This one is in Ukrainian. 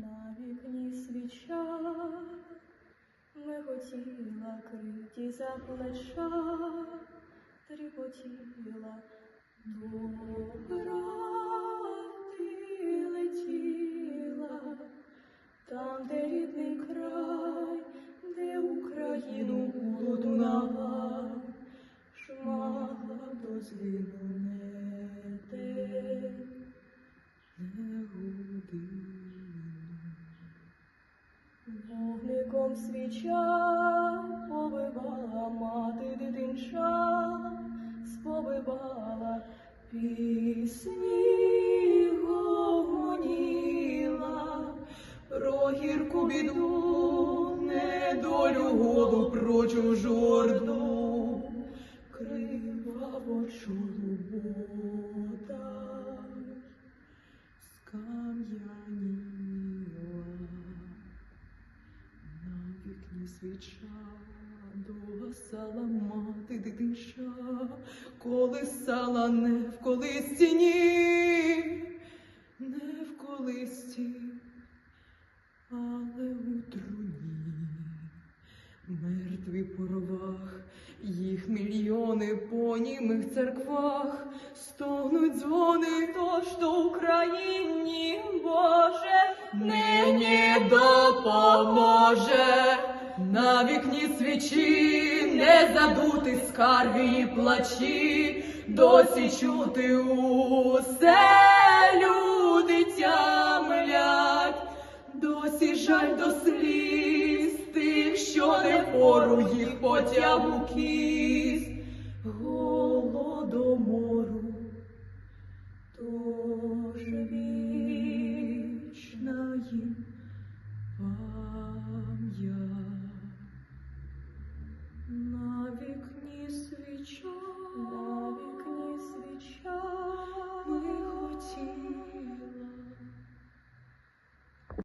на вікні свіча, миготіла криті за плеча, тріпотіла добра. Летіла, там, де рідний край, де Україну лунала, шмагла до звіну свіча повивала мати дитинча, сповивала пісні гомоніла, про гірку біду, недолю голу, про чужу орду, криваво чолобота свіча догасала мати дитинча, колисала не в колисці, ні, не в колисці, але у труні. Мертві по ровах, їх мільйони по німих церквах, стогнуть дзвони, тож до Україні, Боже, нині допоможе. На вікні свічі не задути скарги і плачі, досі чути усе люди тямлять, досі жаль до сліз тих, що не впору їх потягу кість голодомору.